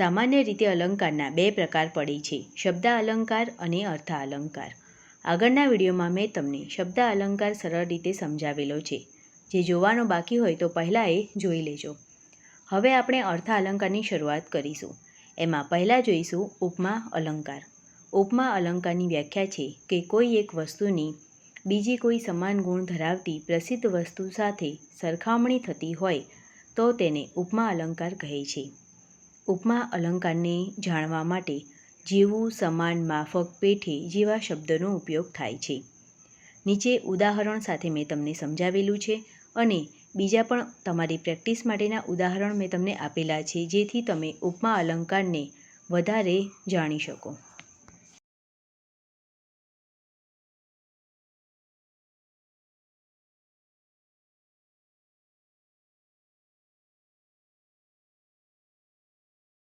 સામાન્ય રીતે અલંકારના બે પ્રકાર પડે છે શબ્દ અલંકાર અને અર્થ અલંકાર આગળના વિડીયોમાં મેં તમને શબ્દ અલંકાર સરળ રીતે સમજાવેલો છે. જે જોવાનો બાકી હોય તો પહેલાં એ જોઈ લેજો. હવે આપણે અર્થ અલંકારની શરૂઆત કરીશું. એમાં પહેલાં જોઈશું ઉપમા અલંકાર. ઉપમા અલંકારની વ્યાખ્યા છે કે કોઈ એક વસ્તુની બીજી કોઈ સમાન ગુણ ધરાવતી પ્રસિદ્ધ વસ્તુ સાથે સરખામણી થતી હોય તો તેને ઉપમા અલંકાર કહે છે. ઉપમા અલંકારને જાણવા માટે જેવું સમાન માફક પેઠે જેવા શબ્દનો ઉપયોગ થાય છે. નીચે ઉદાહરણ સાથે મેં તમને સમજાવેલું છે અને બીજા પણ તમારી પ્રેક્ટિસ માટેના ઉદાહરણ મેં તમને આપેલા છે જેથી તમે ઉપમા અલંકારને વધારે જાણી શકો.